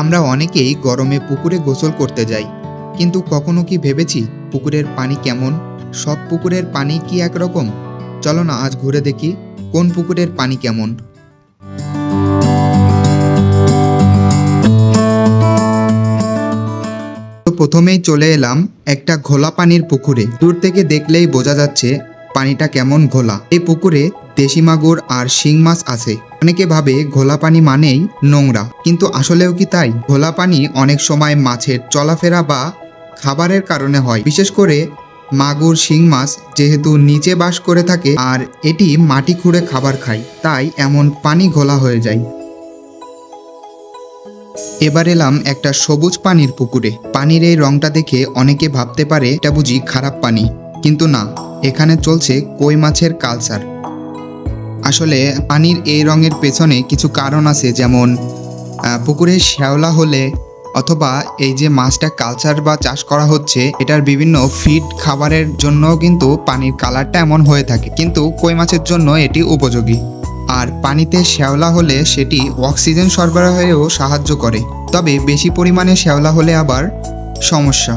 আমরা অনেকেই গরমে পুকুরে গোসল করতে যাই, কিন্তু কখনো কি ভেবেছি পুকুরের পানি কেমন? সব পুকুরের পানি কি একরকম? চলো না আজ ঘুরে দেখি কোন পুকুরের পানি কেমন। প্রথমেই চলে এলাম একটা ঘোলা পানির পুকুরে। দূর থেকে দেখলেই বোঝা যাচ্ছে পানিটা কেমন ঘোলা। এই পুকুরে দেশি মাগুর আর শিং মাছ আছে। অনেকে ভাবে ঘোলা পানি মানেই নোংরা, কিন্তু আসলেও কি তাই? ঘোলা পানি অনেক সময় মাছের চলাফেরা বা খাবারের কারণে হয়। বিশেষ করে মাগুর শিং মাছ যেহেতু নিচে বাস করে থাকে আর এটি মাটি খুঁড়ে খাবার খায়, তাই এমন পানি ঘোলা হয়ে যায়। এবার এলাম একটা সবুজ পানির পুকুরে। পানির এই রংটা দেখে অনেকে ভাবতে পারে এটা বুঝি খারাপ পানি, কিন্তু না, এখানে চলছে কই মাছের কালচার আসলে পানির এই রঙের পেছনে কিছু কারণ আছে, যেমন পুকুরে শ্যাওলা হলে অথবা এই যে মাছটা কালচার বা চাষ করা হচ্ছে, এটার বিভিন্ন ফিড খাবারের জন্য কিন্তু পানির কালারটা এমন হয়ে থাকে। কিন্তু কই মাছের জন্য এটি উপযোগী? আর পানিতে শ্যাওলা হলে সেটি অক্সিজেন সরবরাহেও সাহায্য করে। তবে বেশি পরিমাণে শ্যাওলা হলে আবার সমস্যা।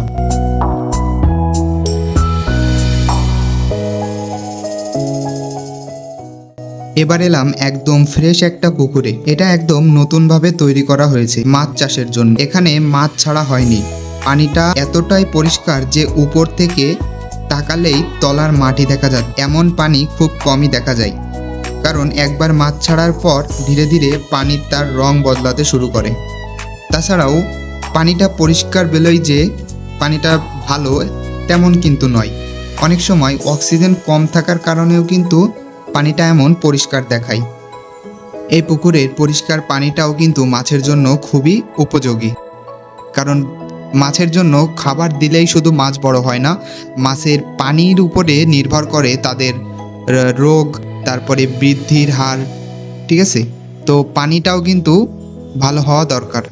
এবার এলাম একদম ফ্রেশ একটা পুকুরে। এটা একদম নতুনভাবে তৈরি করা হয়েছে মাছ চাষের জন্য। এখানে মাছ ছাড়া হয়নি। পানিটা এতটাই পরিষ্কার যে উপর থেকে তাকালেই তলার মাটি দেখা যায়। এমন পানি খুব কমই দেখা যায়। কারণ একবার মাছ ছাড়ার পর ধীরে ধীরে পানির তার রং বদলাতে শুরু করে। তাছাড়াও পানিটা পরিষ্কার বেলই যে পানিটা ভালো, তেমন কিন্তু নয়। অনেক সময় অক্সিজেন কম থাকার কারণেও কিন্তু পানিটা এমন পরিষ্কার দেখায়। এই পুকুরের পরিষ্কার পানিটাও কিন্তু মাছের জন্য খুবই উপযোগী। কারণ মাছের জন্য খাবার দিলেই শুধু মাছ বড় হয় না, মাছের পানির উপরে নির্ভর করে তাদের রোগ, তারপরে বৃদ্ধির হার, ঠিক আছে? তো পানিটাও কিন্তু ভালো হওয়া দরকার।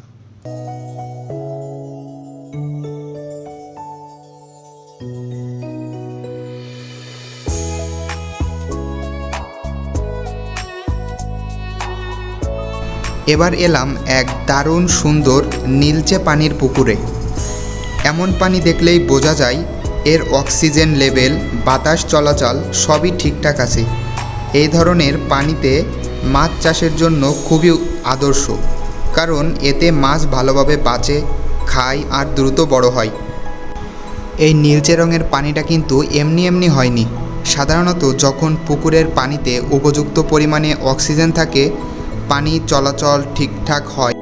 এবার এলাম এক দারুণ সুন্দর নীলচে পানির পুকুরে। এমন পানি দেখলেই বোঝা যায় এর অক্সিজেন লেভেল, বাতাস চলাচল সবই ঠিকঠাক আছে। এই ধরনের পানিতে মাছ চাষের জন্য খুবই আদর্শ, কারণ এতে মাছ ভালোভাবে বাঁচে, খায় আর দ্রুত বড় হয়। এই নীলচে রঙের পানিটা কিন্তু এমনি এমনি হয়নি। সাধারণত যখন পুকুরের পানিতে উপযুক্ত পরিমাণে অক্সিজেন থাকে পানি চলাচল ঠিকঠাক হয়।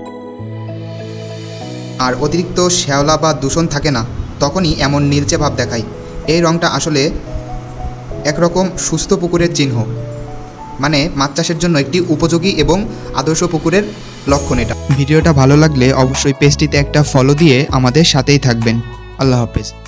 আর অতিরিক্ত শ্যাওলা বা দূষণ থাকে না, তখনই এমন নীলচে ভাব দেখায়। এই রঙটা আসলে একরকম সুস্থ পুকুরের চিহ্ন মানে মাছ চাষের জন্য একটি উপযোগী এবং আদর্শ পুকুরের লক্ষণ এটা। ভিডিওটা ভালো লাগলে অবশ্যই পেজটিতে একটা ফলো দিয়ে আমাদের সাথেই থাকবেন। আল্লাহ হাফেজ।